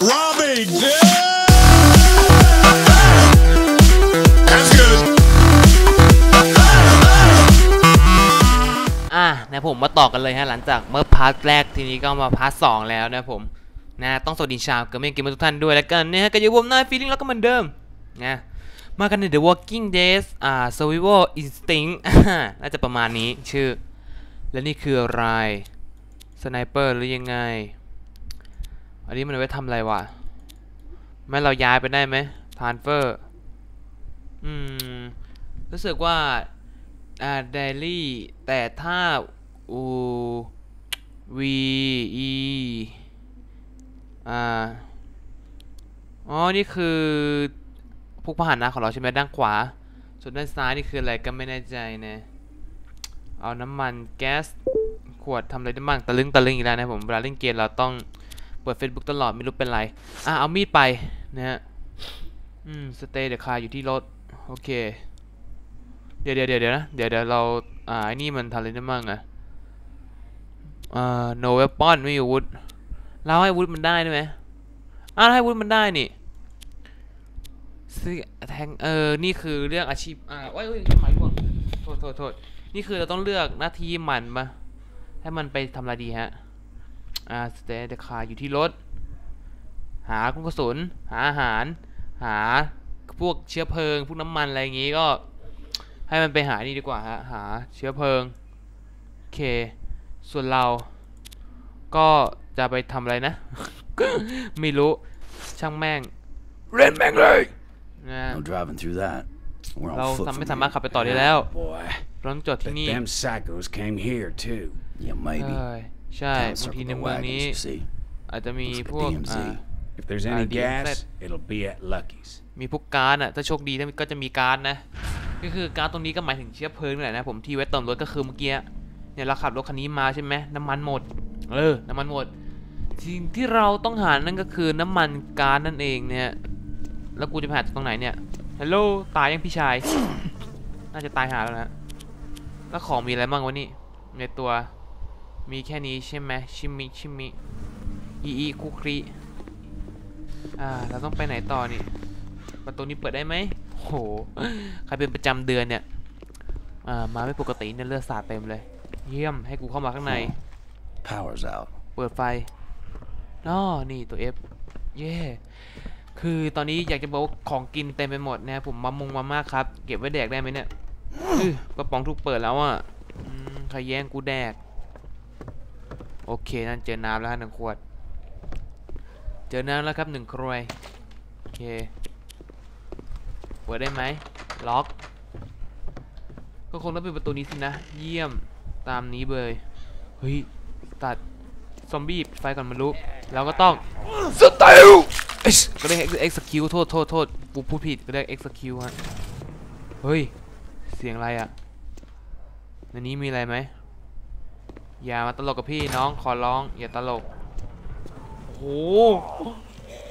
Robbie. That's good. อะนะผมมาต่อกันเลยฮะหลังจากเมื่อพาร์ทแรกทีนี้ก็มาพาร์ทสองแล้วนะผมนะต้องสวัสดีชาวเกมเมอร์เกมเมทุกท่านด้วยแล้วกันนะฮะก็อยู่ผมนายฟีลิ่งแล้วก็เหมือนเดิมนะมากันใน The Walking Days อ่า Survival Instinct น่าจะประมาณนี้ชื่อ และนี่คืออะไรสไนเปอร์หรือยังไง อันนี้มันไว้ทำอะไรวะแม่เราย้ายไปได้ไหมทานเฟอร์อืม รู้สึกว่า อ่าเดลี่ แต่ถ้าอูวีอีอ่า อ๋อ นี่คือพวกพาหนะของเราใช่ไหมด้านขวา ส่วนด้านซ้ายนี่คืออะไรก็ไม่แน่ใจนะ เอาน้ำมันแก๊ส ขวดทำอะไรได้บ้างตะลึงตะลึงอีกแล้วนะผม เวลาเล่นเกมเราต้อง เปิด Facebook ตลอดไม่รู้เป็นไร อะ เอามีดไปนะฮะ อืม สเตย์เดี๋ยวคาอยู่ที่รถ โอเค เดี๋ยวเดี๋ยวเดี๋ยวนะ เดี๋ยวเดี๋ยวเรา อ่าไอ้นี่มันทำอะไรได้บ้างอะอ่า no weapon ไม่มีอาวุธเราให้วุธมันได้ได้ไหมอ้าวให้วุธมันได้นี่ซื้อแทงเออ นี่คือเรื่องอาชีพ อ่าว้ายเว้ยหมายว่าโทษโทษโทษนี่คือเราต้องเลือกหน้าที่มันมาให้มันไปทำอะไรดีฮะ อ่าสเตย์เดคาอยู่ที่รถ หากุกระสุน หาอาหาร หาพวกเชื้อเพลิง พวกน้ำมันอะไรอย่างงี้ก็ ให้มันไปหานี่ดีกว่าฮะ หาเชื้อเพลิง โอเค ส่วนเรา ก็จะไปทำอะไรนะ ไม่รู้ ช่างแม่ง เล่นแม่งเลยนะ No driving through that. We're on เรา foot ทำไม่ from สามารถ here. ขับไปต่อได้แล้ว Boy, เราต้องจอดที่ but นี่ them psychos came here too. Yeah, เอ maybe. อ ใช่ Can't บางที circle ใน the เมืองนี้ wagons, you see. อาจจะมี Looks พ like ว a ก DMZ. อ่า If there's Uh, any the gas, insect. it'll be at Lucky's. มีพวกการ์ดอะถ้าโชคดีถ้าก็จะมีการ์ดนะก็คือการ์ดตรงนี้ก็หมายถึงเชื้อเพลิงนี่แหละนะผมที่ไว้เติมรถก็คือเมื่อกี้เนี่ยเราขับรถคันนี้มาใช่ไหมน้ำมันหมดเออน้ำมันหมดสิ่งที่เราต้องหานั่นก็คือน้ำมันก๊าซนั่นเองเนี่ยแล้วกูจะไปหาจากตรงไหนเนี่ยฮัลโหลตายยังพี่ชาย น่าจะตายหาแล้วนะแล้วของมีอะไรบ้างวะนี่ในตัว มีแค่นี้ใช่ไหมชิมิชิมิอีอีคุครีอ่าเราต้องไปไหนต่อนี่ประตูนี้เปิดได้ไหมโหใครเป็นประจำเดือนเนี่ยอ่ามาไม่ปกติเนี่ยเลือดสาดเต็มเลย เยี่ยมให้กูเข้ามาข้างใน Power's out. เปิดไฟอ๋อนี่ตัว F เย่คือตอนนี้อยากจะบอกว่าของกินเต็มไปหมดนะครับผมมามงมามากครับ เก็บไว้แดกได้ไหมเนี่ยอื้อกระป๋องถูกเปิดแล้วอะอืมใครแย่งกูแดก โอเคนั่นเจอน้ำแล้วฮะหนึ่งขวด เจอน้ำแล้วครับหนึ่งครวยโอเคเปิดได้ไหมล็อก ก็คงต้องเป็นประตูนี้สินะ เยี่ยมตามนี้เลยเฮ้ยตัดซอมบี้ไฟก่อนมันลุกเราก็ต้องสเตลก็ได้ execute โทษโทษโทษกูพูดผิดก็ได้ execute ฮะเฮ้ย เสียงอะไรอะ่ะในนี้มีอะไรไหม อย่ามาตลกกับพี่น้องขอร้อง อย่าตลก โอ้โห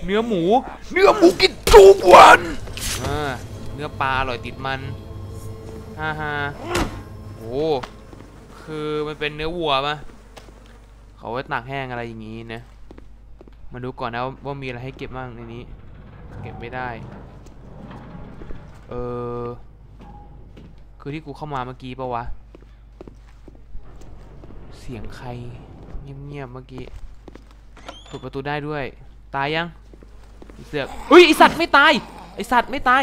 เนื้อหมู เนื้อหมูกินทุกวันอ่าเนื้อปลาอร่อยติดมันฮ่าฮ่าโอ้คือมันเป็นเนื้อวัวปะเขาไว้ตากแห้งอะไรอย่างงี้นะ มาดูก่อนนะว่ามีอะไรให้เก็บบ้างในนี้ เก็บไม่ได้ เออ คือที่กูเข้ามาเมื่อกี้ปะวะ เสียงใคร เงียบๆเมื่อกี้เปิดประตูได้ด้วย ตายยังไอ้เสือกอุ้ยไอสัตว์ไม่ตายไอสัตว์ไม่ตาย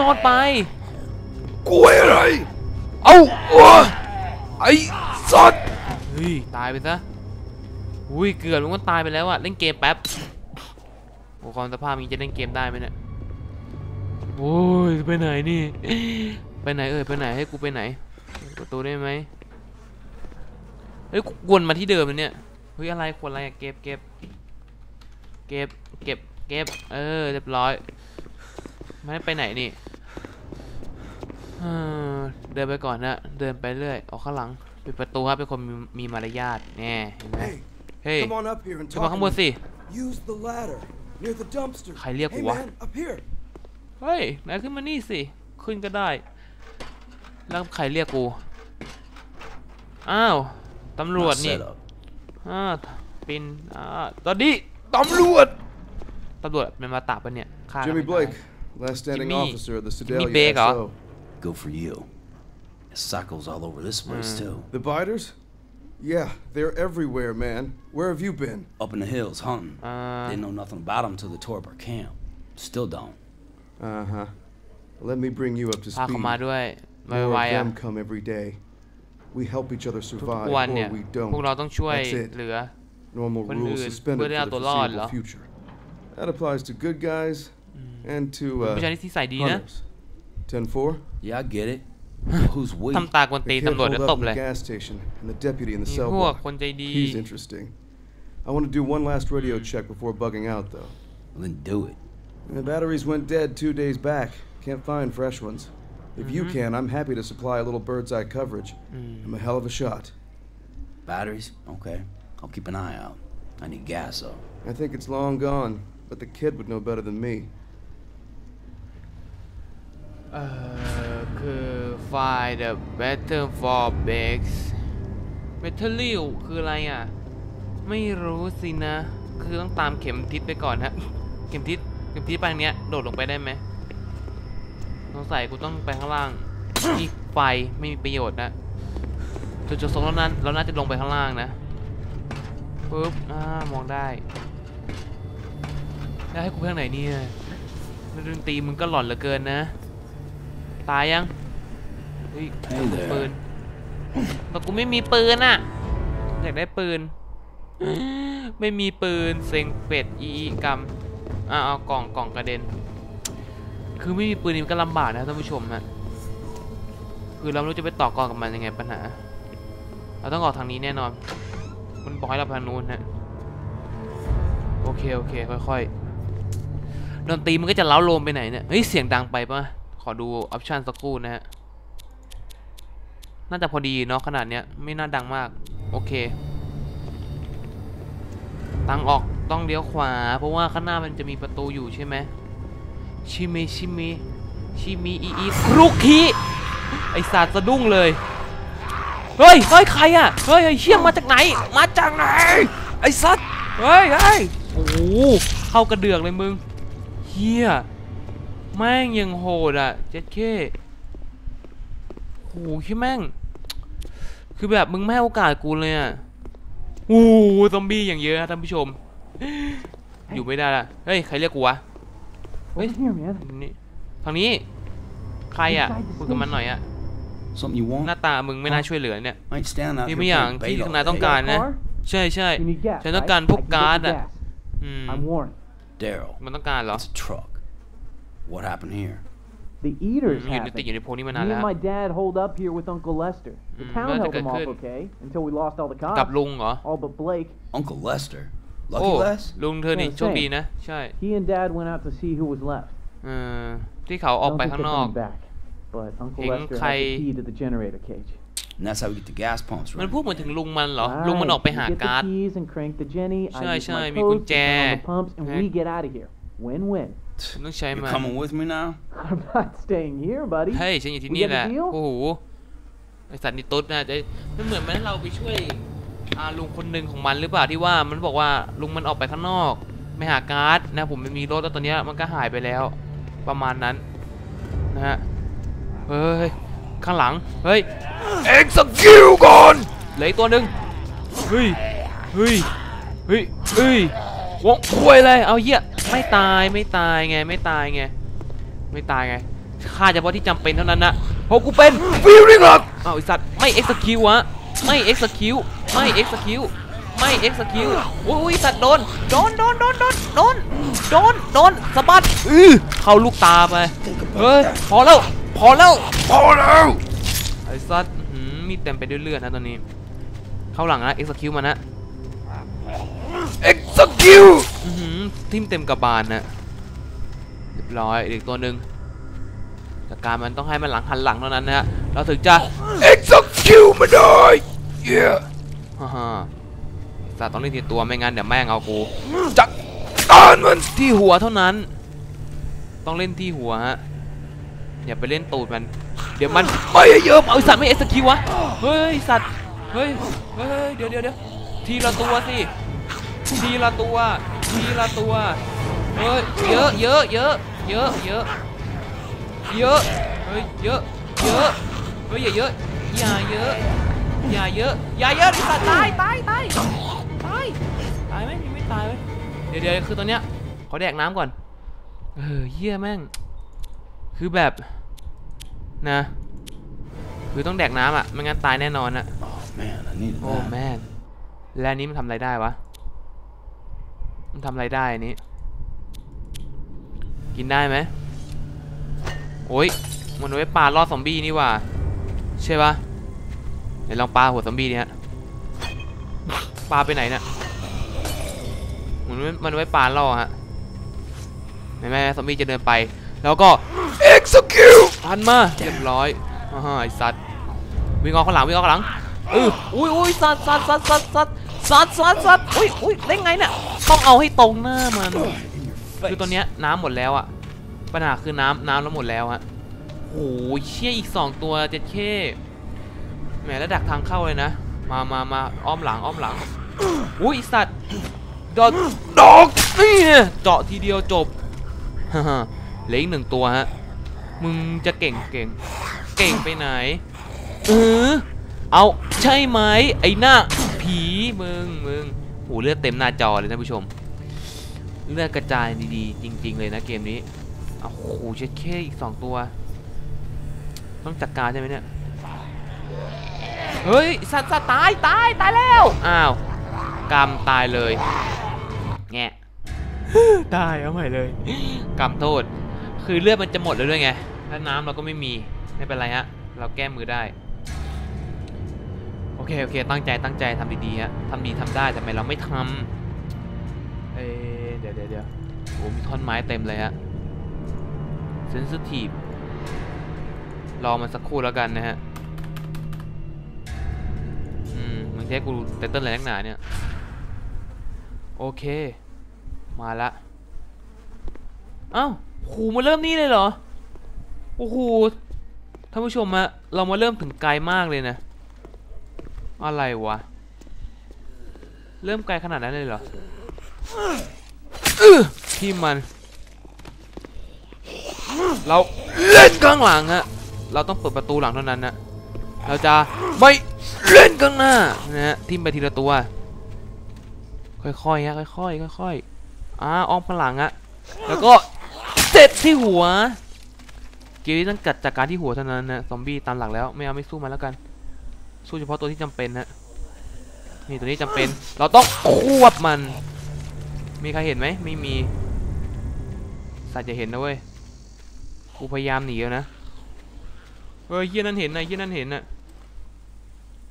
นอนไปกล้วยอะไร เอ้าไอ้สัตว์เฮ้ยตายไปซะอุ้ยเกือบมันก็ตายไปแล้วอะเล่นเกมแป๊บโอ้ความสภาพนี้จะเล่นเกมได้ไหมเนี่ยโอ้ยไปไหนนี่ ไปไหนเอ่ยไปไหนให้กูไปไหนเปิดประตูได้ไหม เฮ้ยกูวนมาที่เดิมเลยเนี่ยเฮ้ยอะไรควรอะไรอะเก็บเก็บเก็บเก็บเก็บเออเรียบร้อยไม่ได้ไปไหนนี่เออเดินไปก่อนนะเดินไปเรื่อยออกข้างหลังปิดประตูครับเป็นคนมีมีมารยาทแน่เห็นไหม Hey, เฮ้ย come on up here and ขึ้นมา talk. ข้างบน to me. สิ Use the ladder near the dumpster. ใครเรียก Hey กูวะ man, up here. เฮ้ยนายขึ้นมานี่สิขึ้นก็ได้แล้วใครเรียกกูอ้าว ตำรวจ My นี่ setup. อ่าปินอ่าตอนนี้ตำรวจ ตำรวจมันมาตับปะเนี่ยฆ่ากัน Jimmy ไม่ตาย Blake, last standing Jimmy- officer of the Jimmy Sedalia Blake, huh? SO. Good for you. There's psychos all over this place, too. The biters? Yeah, they're everywhere, man. Where have you been? Up in the hills hunting. Uh. Didn't know nothing about them till they tore up our camp. Still don't. Uh huh. Let me bring you up to พาเขา speed. มาด้วยไ More ว of ๆอ่ะ them come every day. We help each other ทุก survive, ๆวันเนี่ย or we พวกเรา don't. ต้องช่วย That's it. เหลือ Normalคน rules อื่น suspended เพื่อได้ for เอา the ตัวรอดเหรอ foreseeable future. That applies to good guys and to ผู้ชาย uh, ที่นิสัยดีนะ hunters. Ten four. Yeah, I get it. Who's we? ทำตากวน The ตีน kid ตำรวจ holed เดี๋ยว up ต in บเลย the gas station and the deputy in the มี cell พวก block. คนใจดี He's interesting. I want to do one last radio check before bugging out, though. Well, then do it. The batteries went dead two days back. Can't find fresh ones. If you Mm-hmm. can, I'm happy to supply a little bird's eye coverage. Mm. I'm a hell of a shot. Batteries? Okay. I'll keep an eye out. I need gas, though. I think it's long gone, but the kid would know better than me. เอ่อคือ find the better for bags material คืออะไรอ่ะ ไม่รู้สินะ คือต้องตามเข็มทิศไปก่อนฮะ เข็มทิศเข็มทิศไปทางเนี้ยโดดลงไปได้ไหม สงสัยกูต้องไปข้างล่างอีกไฟไม่มีประโยชน์นะจุดจุดสองเรานั้นเราน่าจะลงไปข้างล่างนะปุ๊บอ่ามองได้ แล้วให้กูไปทางไหนเนี่ยดนตรีมึงก็หลอนเหลือเกินนะ ตายยังเฮ้ย Hey there ปืนแต่กูไม่มีปืนอะอยากได้ปืน ไม่มีปืนเซ็งเป็ดอีอีกรรมอะเอากล่องกล่องกระเด็น คือไม่มีปืนนี่มันก็ลำบากนะท่านผู้ชมฮะคือเราไม่รู้จะไปต่อกรกับมันยังไงปัญหา เราต้องออกทางนี้แน่นอน มันบอกให้เราทางนู้นฮะโอเคโอเคค่อยๆดนตรีมันก็จะเล้าโลมไปไหนเนี่ยเฮ้ยเสียงดังไปปะขอดูออปชันสักครู่นะฮะน่าจะพอดีเนาะขนาดเนี้ยไม่น่าดังมาก โอเคตังออกต้องเลี้ยวขวา เพราะว่าข้างหน้ามันจะมีประตูอยู่ใช่ไหม ชิมิชิมิชิมิอีอีครุกคีไอสัตว์สะดุ้งเลย เฮ้ยเฮ้ยใครอะ เฮ้ยเชี่ยมาจากไหน มาจากไหน ไอสัตว์ เฮ้ยเฮ้ยโอ้โหเข้ากระเดือกเลยมึงเฮียแม่งยังโหดอะ เจ็ดเคโอ้โหคิดแม่ง คือแบบมึงไม่ให้โอกาสกูเลยอะโอ้โหซอมบี้อย่างเยอะนะท่านผู้ชม อยู่ไม่ได้ละ เฮ้ย ใครเรียกกูวะ เฮ้ย Over here, man. นี่ทางนี้ใครอะคุยกับมันหน่อยอะ Something you หน้า want? ตามึงไม่น่าช่วยเหลือเนี่ย I ain't standing out นี่ here ไม่อย่าง playing ที่ bait ท all นายต้อง day. การนะ Car? ใช่ใช่ You need gas. ฉันต้อง right? การพวก I can get การ์ด you อะ gas. อืม I'm Warren. Daryl, มันต้องการเหรอ it's a truck. What happened here? The eaters อยู่ในติดอยู่ happened. ในโพลนี้ Me มานานแล้ว and my dad holed up here with Uncle Lester. The Mm, town that's a held good him off kid. okay until we lost all the กับ cops. ลุงเหรอ All but Blake. Uncle Lester. โอ้ Lucky Les? ลุงเธอนี่ Yeah, โชคดีนะ ใช่ He and Dad went out to see who was left. เออที่เขาออก Don't ไป think ข้าง they're นอก coming back. But Uncle Hing Lester has Kai- the key to the generator cage. And that's how we get the gas pumps มัน running. พูดเหมือนถึงลุงมันเหรอ ลุงมันออกไป Right, หา you get การ์ด the keys and crank the Jenny. I Shy, use shy, my mi codes to turn on kuncē. the pumps, and we Heck. get out of here. Win-win. ฉันต้องใช้ You มัน coming with me now? I'm not staying here, buddy. เฮ้ย ฉันอยู่ที่ We นี่ got แหละ a deal? โอ้โห ไอสัตว์นี่ตุ๊ดนะจะมันเหมือนมันให้เราไปช่วย อาลุงคนหนึ่งของมันหรือเปล่าที่ว่ามันบอกว่าลุงมันออกไปข้างนอกไม่หาการ์ดนะผมมันมีรถแล้วตอนนี้มันก็หายไปแล้วประมาณนั้นนะฮะเฮ้ยข้างหลังเฮ้ยเอ็กซ์คิวก่อนเหลือตัวหนึ่งเฮ้ยเฮ้ยเฮ้ยเฮ้ยวงคุยเลยเอาเหี้ยไม่ตายไม่ตายไงไม่ตายไงไม่ตายไงฆ่าเฉพาะที่จำเป็นเท่านั้นนะเพราะกูเป็นฟิลลิ่งหรอกเอาไอสัตว์ไม่ execute วะไม่ execute ไม่ execute ไม่ execute โอ้ยสัตว์โดนโดนโดนโดนโดนโดนโดนโดนสะบัดอือเข้าลูกตาไปเฮ้ยพอแล้วพอแล้วพอแล้วไอ้สัตว์อื้อหือมีเต็มไปด้วยเลือดนะตอนนี้ เข้าหลังนะ execute มันนะ execute อื้อหือทิ่มเต็มกระบาลนะเรียบร้อยอีกตัวหนึ่งจากการมันต้องให้มันหลังหันหลังเท่านั้นนะฮะเราถึงจะ execute มันได้ yeah ฮ่าฮ่าสัตว์ต้องเล่นทีตัวไม่งั้นเดี๋ยวแม่งเอากูจัดการมันที่หัวเท่านั้น ต้องเล่นที่หัวฮะอย่าไปเล่นตูดมัน เดี๋ยวมันไม่เยอะเอาไอ้สัตว์ไม่ execute วะเฮ้ยสัตว์เฮ้ยเฮ้ยเดี๋ยวเดี๋ยวเดี๋ยวทีละตัวสิทีละตัว ทีละตัวเฮ้ยเยอะเยอะเยอะเยอะเยอะเยอะเฮ้ยเยอะเยอะเฮ้ยอย่าเยอะอย่าเยอะ อย่าเยอะ อย่าเยอะดิสัตว์ตายตายตายตายตายไหมยังไม่ตายเว้ยเดี๋ยวเดี๋ยวคือตอนเนี้ยขอแดกน้ำก่อน เออเหี้ยแม่ง คือแบบนะ คือต้องแดกน้ำอะไม่งั้นตายแน่นอนอะ Oh man, I needed โอ้ that. แม่นแล้วอันนี้มันทำอะไรได้วะ มันทำอะไรได้อันนี้ กินได้ไหมโอ้ยมันเอาไว้ปลาล่อซอมบี้นี่หว่าใช่ปะ เดี๋ยวลองปลาหัวซอมบี้เนี่ยปลาไปไหนเนี่ยมันมันไว้ปลาล่อฮะแม่แม่ซอมบี้จะเดินไป แล้วก็ execute พันมาเรียบร้อยอ่าไอสัตว์วิ่งออกข้างหลังวิ่งออกข้างหลังเอออุ้ยอุ้ยสัตว์สัตว์สัตว์สัตว์สัตว์สัตว์สัตว์สัตว์อุ้ยอุ้ยได้ไงเนี่ยต้องเอาให้ตรงหน้ามันคือตอนเนี้ยน้ำหมดแล้วอะปัญหาคือน้ำน้ำแล้วหมดแล้วฮะโอ้ยเชี่ยอีกสองตัวเจ็ดเคแห มแล้วดักทางเข้าเลยนะ มามามาอ้อมหลังอ้อมหลังอุ้ยสัตว์ดอกดอกนี่เจาะทีเดียวจบเหลืออีกหนึ่งตัวฮะมึงจะเก่งเก่งเก่งไปไหนเออเอาใช่ไหมไอ้หน้าผีมึงมึงโหเลือดเต็มหน้าจอเลยท่านผู้ชม เลือดกระจายดีๆ จริง ๆ เลยนะเกมนี้โอ้โหเช็ดเคอีกสองตัว ต้องจัดการใช่ไหมเนี่ย เฮ้ยสัตว์สัตว์ตายตายตายแล้ว อ้าวกรรมตายเลยแงะตายเอาใหม่เลยกรรมโทษ คือเลือดมันจะหมดแล้วด้วยไงแล้วน้ำเราก็ไม่มีไม่เป็นไรฮะเราแก้มือได้โอเคโอเค ตั้งใจตั้งใจทำดีๆฮะทำดีทำได้แต่ทำไมเราไม่ทำเอ๊ะเดี๋ยวเดี๋ยวเดี๋ยวโอ้มีท่อนไม้เต็มเลยฮะเซนซิทีฟรอมันสักครู่แล้วกันนะฮะ อืมมึงแค่กูเต้นอะไรนักหนาเนี่ย โอเค มาละเอ้าโหมาเริ่มนี่เลยเหรอ โอ้โหท่านผู้ชมอะเรามาเริ่มถึงไกลมากเลยนะ อะไรวะ เริ่มไกลขนาดนั้นเลยเหรออื้อที่มัน เราเล่นข้างหลังฮะเราต้องเปิดประตูหลังเท่านั้นนะเราจะไม่ เล่นข้างหน้านะฮะทิมไปทีละตัว ค่อยๆฮะค่อยๆค่อยๆอ่าอ้อมข้างหลังอะแล้วก็เจ็ดที่หัวเกมนี้ต้องจัดจากการที่หัวเท่านั้นนะซอมบี้ตามหลักแล้วไม่เอาไม่สู้มันแล้วกัน สู้เฉพาะตัวที่จำเป็นนะนี่ตัวนี้จำเป็น เราต้องควบมัน มีใครเห็นไหมไม่มีสัตว์จะเห็นนะเว้ยกูพยายามหนีแล้วนะเฮ้ยเฮียนั่นเห็นนะเฮียนั่นเห็นนะ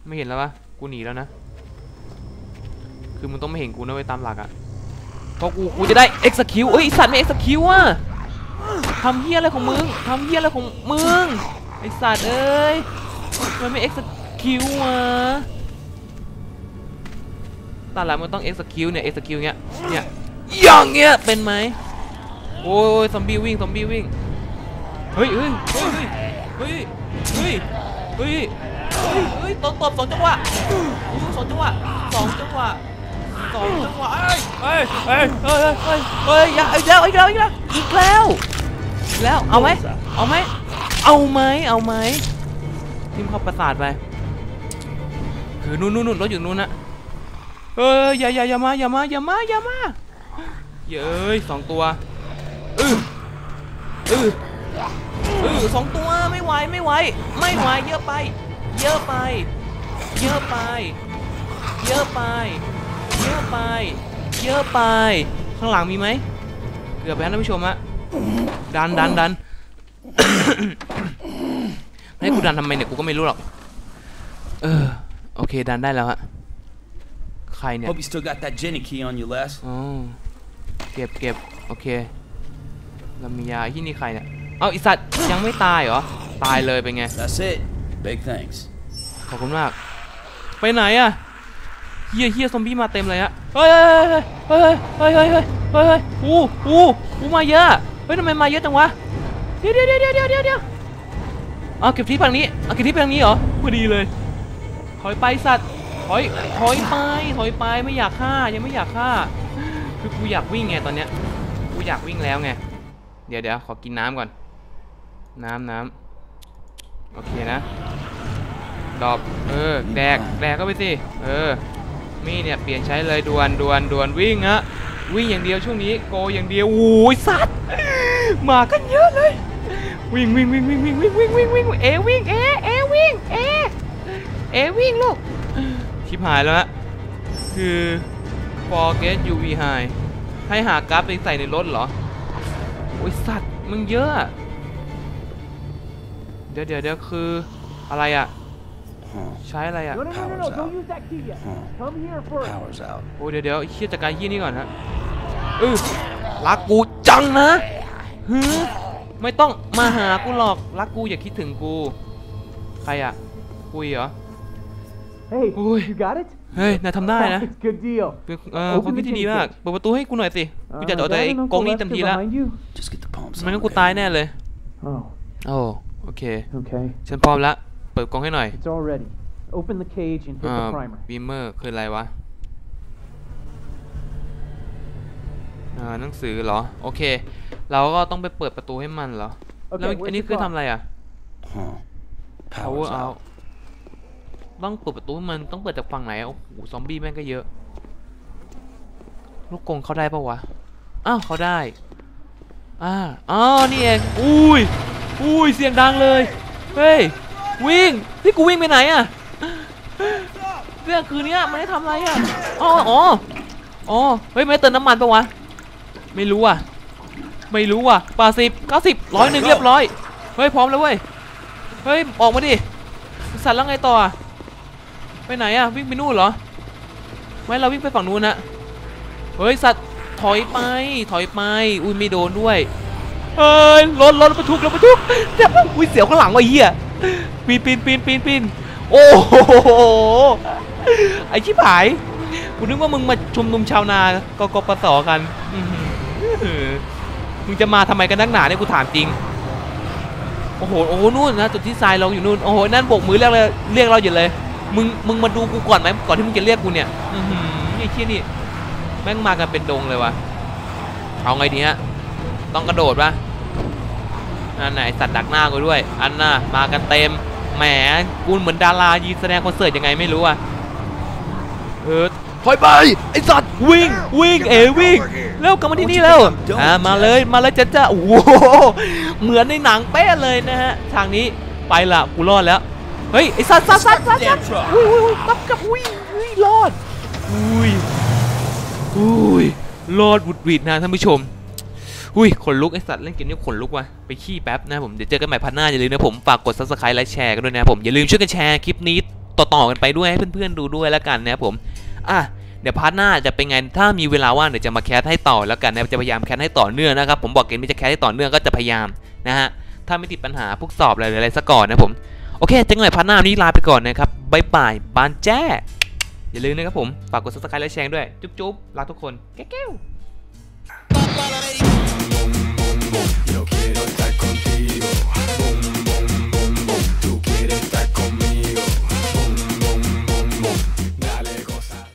ไม่เห็นแล้ววะกูหนีแล้วนะ คือมึงต้องไม่เห็นกูนะเว้ยตามหลักอะเพราะกูกูจะได้ execute เอ้ยไอ้สัตว์ไม่ execute อะทำเฮี้ยอะไรของมึงทำเฮี้ยอะไรของมึงไอสัตว์เอ้ยมันไม่ execute อะตอนหลังมันต้อง execute เนี่ย execute เงี้ยเนี่ยอย่างเงี้ยเป็นไหมโอ้ยซอมบี้วิ่งซอมบี้วิ่งเฮ้ยเฮ้ยเฮ้ยเฮ้ยเฮ้ย เฮ้ยเฮ้ยเฮ้ยตบตบสองจังหวะยูสองจังหวะสองจังหวะสองจังหวะเฮ้ยเฮ้ยเฮ้ยเฮ้ยเฮ้ยยอย่าอีกแล้วอีกแล้วอีกแล้วอีกแล้วอีกแล้วเอาไหมเอาไหมเอาไหมเอาไหมทิมเข้าประสาทไปคือนู่นนู่นนู่นรถอยู่นู่นนะเอ้ยอย่าอย่าอย่ามาอย่ามาอย่ามาอย่ามาเย้ยสองตัวเออเออ เออสองตัวไม่ไหวไม่ไหวไม่ไหวเยอะไป เยอะไป เยอะไป เยอะไป เยอะไป เยอะไป ข้างหลังมีไหมเกือบไปแล้วท่านผู้ชมฮะดันดันดันให้กูดันทำไมเนี่ยกูก็ไม่รู้หรอกเออโอเคดันได้แล้วฮะใครเนี่ย Hope you still got that Jenny key on you, Les. อ๋อเก็บเก็บโอเคเรามียาที่นี่ใครเนี่ย เอาอีสัตยังไม่ตายเหรอ ตายเลยเป็นไง That's it big thanks ขอบคุณมาก ไปไหนอะเฮียเฮียซอมบี้มาเต็มเลยอะเฮ้ยเฮ้ยเฮ้ยเฮ้ยเฮ้ยเฮ้ยเฮ้ยอู้อู้อู้มาเยอะเฮ้ยทำไมมาเยอะจังวะเดี๋ยวเดี๋ยวเดี๋ยวเดี๋ยวเดี๋ยวเดี๋ยวเอาเก็บที่ทางนี้เอาเก็บที่ทางนี้เหรอพอดีเลย ถอยไปสัตว์ถอยถอยไปถอยไปไม่อยากฆ่ายังไม่อยากฆ่า คือกูอยากวิ่งไงตอนเนี้ยกูอยากวิ่งแล้วไงเดี๋ยวเดี๋ยวขอกินน้ำก่อน น้ำน้ำโอเคนะดอบเออแดกแดกก็ไปสิเออมีเนี่ยเปลี่ยนใช้เลยดวนดวนดวนวิ่งฮะวิ่งอย่างเดียวช่วงนี้โกอย่างเดียวโอ้ยสัตว์มากันเยอะเลยวิ่งวิ่งวิ่งวิ่งวิ่งวิ่งวิ่งวิ่งวิ่งเอวิ่งเอเอวิ่งเอเอวิ่งลูกชิบหายแล้วฮะคือ forget UV high ให้หากราฟไปใส่ในรถเหรอโอ้ยสัตว์มึงเยอะ ดี๋ยวเดี๋ยวเดี๋ยวคืออะไรอะ Huh. ใช้อะไรอะ No, no, no, no, no, Power's don't out. use that key yet. Huh. Come here first. Power's out. โอ้เดี๋ยวเดี๋ยวไอ้เชี่ยจัดการยี่นี่ก่อนฮะเออรักกูจังนะฮึไม่ต้องมาหากูหรอกรักกูอย่าคิดถึงกู ใครอะคุยเหรอ Hey, Ui. you got it? เฮ้ย นายทำได้นะ It's good deal. เป็นเออความคิดที่ดีมาก เปิดประตูให้กูหน่อยสิ กูจะ Uh, เอาแต่ got ไอ้ an กอง Uncle นี้เต็ม Lester ทีแล้ว behind you? Just get the pumps ไม่ on. งั้นกู okay? ตายแน่เลย Oh, โอ้ โอเค okay. ฉันพร้อมแล้วเปิดกล่องให้หน่อย It's all ready. Open the cage and hit อ่า the primer. บีเมอร์คืออะไรวะ อ่า หนังสือเหรอ โอเค เราก็ต้องไปเปิดประตูให้มันเหรอ Okay, แล้ว where's อันนี้ the คือ car? ทำอะไรอะ Huh. power Power's out out. ต้องเปิดประตูให้มันต้องเปิดจากฝั่งไหนอะโอ้โหซอมบี้แม่งก็เยอะ ลูกกรงเขาได้ปะวะ อ้าวเขาได้ อ่าอ๋อนี่เอง อุ้ย อุ้ยเสียงดังเลย เฮ้ย วิ่งที่กูวิ่งไปไหนอะเรื่องคืนเนี้ยมันได้ทำอะไรอะอ๋ออ๋ออ๋อเฮ้ยไม่เติมน้ำมันปะวะ ไม่รู้อะ ไม่รู้อะป่าสิบเก้าสิบร้อยหนึ่งเรียบร้อย เฮ้ยพร้อมแล้วเว้ย เฮ้ยออกมาดิสัตว์แล้วไงต่อไปไหนอะวิ่งไปนู่นเหรอ ไม่เราวิ่งไปฝั่งนู้นนะเฮ้ยสัตว์ถอยไปถอยไป อุ้ยไม่โดนด้วย เฮ้ยรถรถบรรทุกรถบรรทุกเดี๋ยวอุ้ยเสียวข้างหลังว่ะเหี้ยปีนปีนปีนปีนปีนโอ้โหไอชิบหายกูนึกว่ามึงมาชุมนุมชาวนากกปสกันมึงจะมาทำไมกันนักหนาเนี่ยกูถามจริงโอ้โหโอ้โหนู่นนะจุดที่ทรายเราอยู่นู่นโอ้โหนั่นโบกมือเรียกเลยเรียกเราอยู่เลย มึงมึงมาดูกูก่อนไหมก่อนที่มึงจะเรียกกูเนี่ยอือหือไอ้เชี่ยนี่แม่งมากันเป็นดงเลยวะเอาไงดีฮะต้องกระโดดปะ อันไหนสัตว์ดักหน้ากูด้วย อันน่ะมากันเต็ม แหมกูเหมือนดารายีแสดงคอนเสิร์ตยังไงไม่รู้อะเออถอยไปไอสัตว์วิ่งวิ่งเอวิ่งเร็วกลับมาที่นี่แล้วอ่ามาเลยมาเลยจ้าจ้าโอ้โหเหมือนในหนังเป๊ะเลยนะฮะทางนี้ไปละกูรอดแล้วเฮ้ยไอสัตว์สัตว์สัตว์สัตว์สัตว์อุ้ยอุ้ยอุ้ยกลับกับอุ้ยอุ้ยรอดอุ้ยอุ้ยรอดบุดหวิดนะท่านผู้ชม อุ้ยขนลุกไอสัตว์เล่นเกมนี้ขนลุกว่ะไปขี้แป๊บนะผมเดี๋ยวเจอกันใหม่พันหน้าอย่าลืมนะผมฝากกด subscribe และแชร์กันด้วยนะผมอย่าลืมช่วยกันแชร์คลิปนี้ต่อๆกันไปด้วยให้เพื่อนๆดูด้วยแล้วกันนะผมอะเดี๋ยวพาร์ทหน้าจะเป็นไงถ้ามีเวลาว่างเดี๋ยวจะมาแคสให้ต่อแล้วกันนะจะพยายามแคสให้ต่อเนื่องนะครับผมบอกเกมนี้จะแคสให้ต่อเนื่องก็จะพยายามนะฮะถ้าไม่ติดปัญหาพวกสอบอะไรอะไรซะก่อนนะผมโอเคเจอกันใหม่พาร์ทหน้านี้ลาไปก่อนนะครับบายบายบานแจ้อย่าลืมนะครับผมฝากกด subscribe และแชร์ด้วยจุ๊บๆรักทุกคนแก้ว